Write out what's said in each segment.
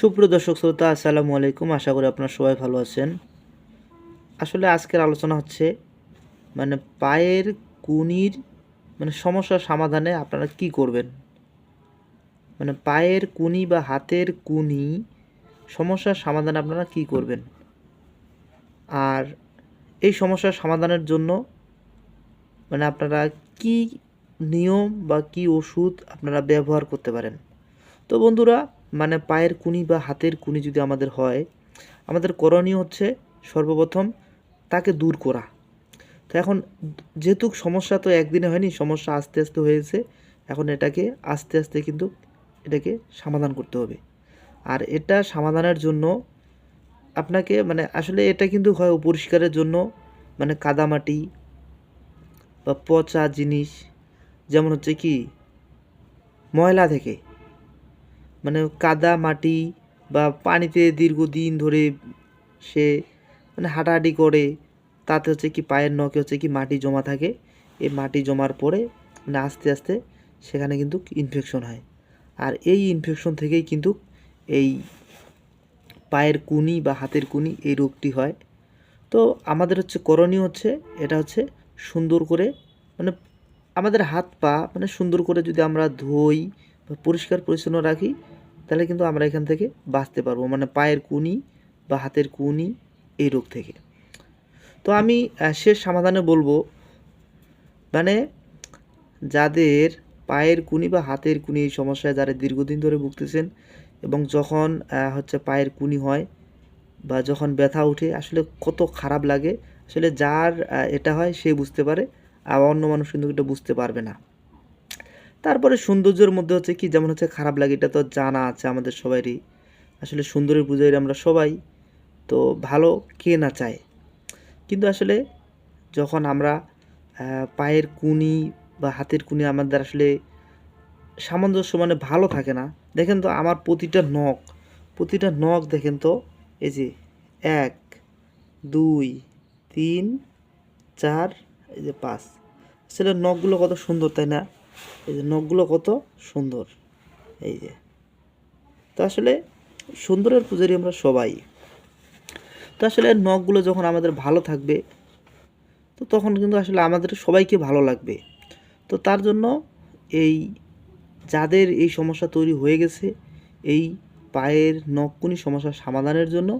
সুপ্রিয় দর্শক শ্রোতা, আসসালামু আলাইকুম। আশা করি আপনারা সবাই ভালো আছেন। আসলে আজকের আলোচনা হচ্ছে মানে পায়ের কুনির মানে সমস্যার সমাধানে আপনারা কি করবেন? মানে পায়ের কুনি বা হাতের কুনি সমস্যার সমাধানে আপনারা কি করবেন? আর এই সমস্যার সমাধানের জন্য মানে আপনারা কি নিয়ম বা কি ওষুধ আপনারা ব্যবহার করতে পারেন? তো বন্ধুরা মানে পায়ের কুনি বা হাতের কুনি যদি আমাদের হয়, আমাদের করণীয় হচ্ছে সর্বপ্রথম তাকে দূর করা। তো এখন যেহেতু সমস্যা তো একদিনে হয়নি, সমস্যা আস্তে আস্তে হয়েছে, এখন এটাকে আস্তে আস্তে কিন্তু এটাকে সমাধান করতে হবে। আর এটা সমাধানের জন্য আপনাকে মানে আসলে এটা কিন্তু হয় পরিষ্কারের জন্য মানে কাদামাটি বা পচা জিনিস, যেমন হচ্ছে কি, ময়লা থেকে। মানে কাদা মাটি বা পানিতে দীর্ঘদিন ধরে সে মানে হাঁটাহাঁটি করে, তাতে হচ্ছে কি পায়ের নখে হচ্ছে কি মাটি জমা থাকে। এই মাটি জমার পরে মানে আস্তে আস্তে সেখানে কিন্তু ইনফেকশন হয়। আর এই ইনফেকশন থেকেই কিন্তু এই পায়ের কুনি বা হাতের কুনি এই রোগটি হয়। তো আমাদের হচ্ছে করণীয় হচ্ছে, এটা হচ্ছে সুন্দর করে মানে আমাদের হাত পা মানে সুন্দর করে যদি আমরা ধুই পরিষ্কার পরিচ্ছন্ন রাখি, তাহলে কিন্তু আমরা এখান থেকে বাঁচতে পারব। মানে পায়ের কুনি বা হাতের কুনি এই রোগ থেকে। তো আমি শেষ সমাধানে বলব মানে যাদের পায়ের কুনি বা হাতের কুনি এই সমস্যায় যারা দীর্ঘদিন ধরে ভুগতেছেন এবং যখন হচ্ছে পায়ের কুনি হয় বা যখন ব্যথা উঠে আসলে কত খারাপ লাগে। আসলে যার এটা হয় সে বুঝতে পারে, আর অন্য মানুষ কিন্তু এটা বুঝতে পারবে না। তারপরে সৌন্দর্যের মধ্যে হচ্ছে কি, যেমন হচ্ছে খারাপ লাগে, এটা তো জানা আছে আমাদের সবারই আসলে সুন্দরের পূজারী আমরা সবাই, তো ভালো কে না চায়? কিন্তু আসলে যখন আমরা পায়ের কুনি বা হাতের কুনি আমাদের আসলে সামঞ্জস্য মানে ভালো থাকে না, দেখেন তো আমার প্রতিটা নখ প্রতিটা নখ দেখেন তো, এই যে এক, দুই, তিন, চার, এই যে পাঁচ। আসলে নখগুলো কত সুন্দর, তাই না? এই যে নখগুলো কত সুন্দর, এই যে। তো আসলে সুন্দরের পূজারি আমরা সবাই। তো আসলে নখগুলো যখন আমাদের ভালো থাকবে, তো তখন কিন্তু আসলে আমাদের সবাইকে ভালো লাগবে। তো তার জন্য এই যাদের এই সমস্যা তৈরি হয়ে গেছে, এই পায়ের নখকুনি সমস্যার সমাধানের জন্য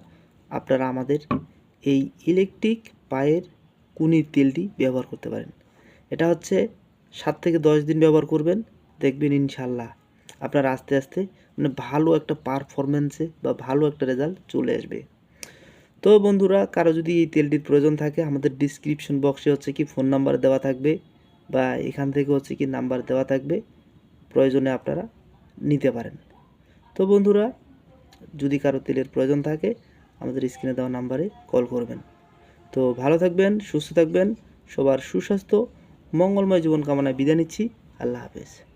আপনারা আমাদের এই ইলেকট্রিক পায়ের কুনির তেলটি ব্যবহার করতে পারেন। এটা হচ্ছে সাত থেকে দশ দিন ব্যবহার করবেন, দেখবেন ইনশাল্লাহ আপনার আস্তে আস্তে মানে ভালো একটা পারফরমেন্সে বা ভালো একটা রেজাল্ট চলে আসবে। তো বন্ধুরা, কারও যদি এই তেলটির প্রয়োজন থাকে, আমাদের ডিসক্রিপশন বক্সে হচ্ছে কি ফোন নাম্বার দেওয়া থাকবে বা এখান থেকে হচ্ছে কি নাম্বার দেওয়া থাকবে, প্রয়োজনে আপনারা নিতে পারেন। তো বন্ধুরা, যদি কারও তেলের প্রয়োজন থাকে, আমাদের স্ক্রিনে দেওয়া নাম্বারে কল করবেন। তো ভালো থাকবেন, সুস্থ থাকবেন, সবার সুস্বাস্থ্য। মঙ্গলময় জীবন কামনায় বিদায় নিচ্ছি। আল্লাহ হাফেজ।